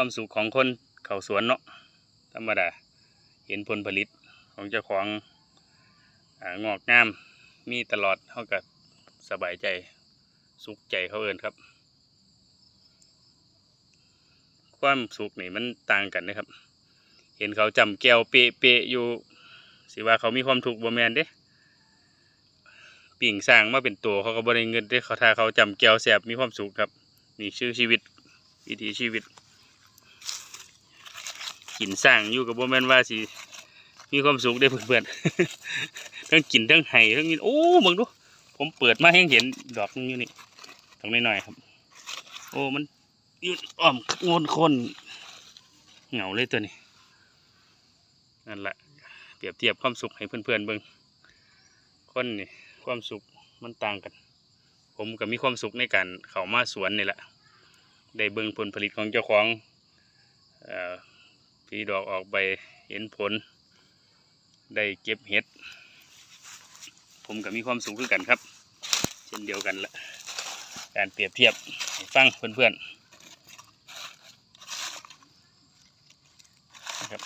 ความสุขของคนเขาสวนเนาะธรรมดาเห็นผลผลิตของเจ้าขององอกงาม มีตลอดเท่ากับสบายใจสุขใจเขาเอินครับ ความสุขนี่มันต่างกันนะครับ เห็นเขาจำแก้วเปะๆอยู่ สิว่าเขามีความทุกบ่แมนเด้ปิ่งสร้างมาเป็นตัวเขาก็บ่ได้เงินเด้เขาถ้าเขาจำแก้วแสบมีความสุขครับ นี่ชื่อชีวิตวิถีชีวิต กินสร้างอยู่กับบแมนว่าสิมีความสุขได้อเพื่อนๆทั้งกินทั้งไห้ทั้งกินโอ้มึงดู ผมเปิดมาให้เห็นดอกนึงอยู่นี่ตรงน้อยครับ โอ้มันอยู่อ้อมงนคนเหงาเลยตัวนี้นั่นแหละเปรียบเทียบความสุขให้เพื่อนๆเบิ่งคนนี่ความสุขมันต่างกัน ผมก็มีความสุขในการเข้ามาสวนนี่แหละได้เบิ่งผลผลิตของเจ้าของเอ่อ ผีดอกออกใบเห็นผล ได้เก็บเห็ด ผมก็มีความสุขคือกันครับ เช่นเดียวกันละการเปรียบเทียบฟังเพื่อนๆนะครับ